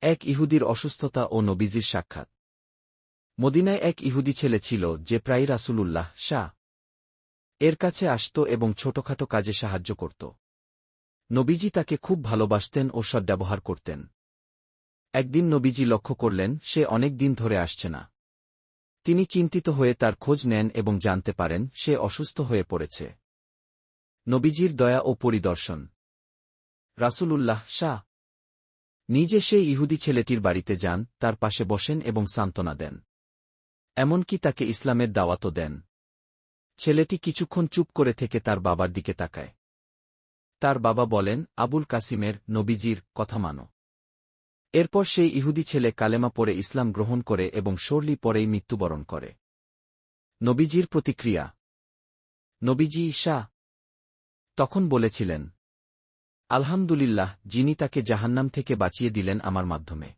এক ইহুদির অসুস্থতা ও নবীজির সাক্ষাৎ। মদিনায় এক ইহুদি ছেলে ছিল যে প্রায় রাসূলুল্লাহ, শাহ। এর কাছে আসত এবং ছোটখাটো কাজে সাহায্য করত। নবীজি তাকে খুব ভালোবাসতেন ও সদ্ব্যবহার করতেন। একদিন নবীজি লক্ষ্য করলেন, সে অনেক দিন ধরে আসছে না। তিনি চিন্তিত হয়ে তার খোঁজ নেন এবং জানতে পারেন, সে অসুস্থ হয়ে পড়েছে। নবীজির দয়া ও পরিদর্শন। রাসূলুল্লাহ, শাহ। নিজে সেই ইহুদি ছেলেটির বাড়িতে যান, তার পাশে বসেন এবং সান্ত্বনা দেন। এমনকি তাকে ইসলামের দাওয়াতও দেন। ছেলেটি কিছুক্ষণ চুপ করে থেকে তার বাবার দিকে তাকায়। তার বাবা বলেন, আবুল কাসিমের নবীজির কথা মানো। এরপর সেই ইহুদি ছেলে কালেমা পরে ইসলাম গ্রহণ করে এবং শর্লি পরেই মৃত্যুবরণ করে। নবীজির প্রতিক্রিয়া, নবীজি শাহ তখন বলেছিলেন আলহামদুলিল্লাহ যিনি তাকে জাহান্নাম থেকে বাঁচিয়ে দিলেন আমার মাধ্যমে।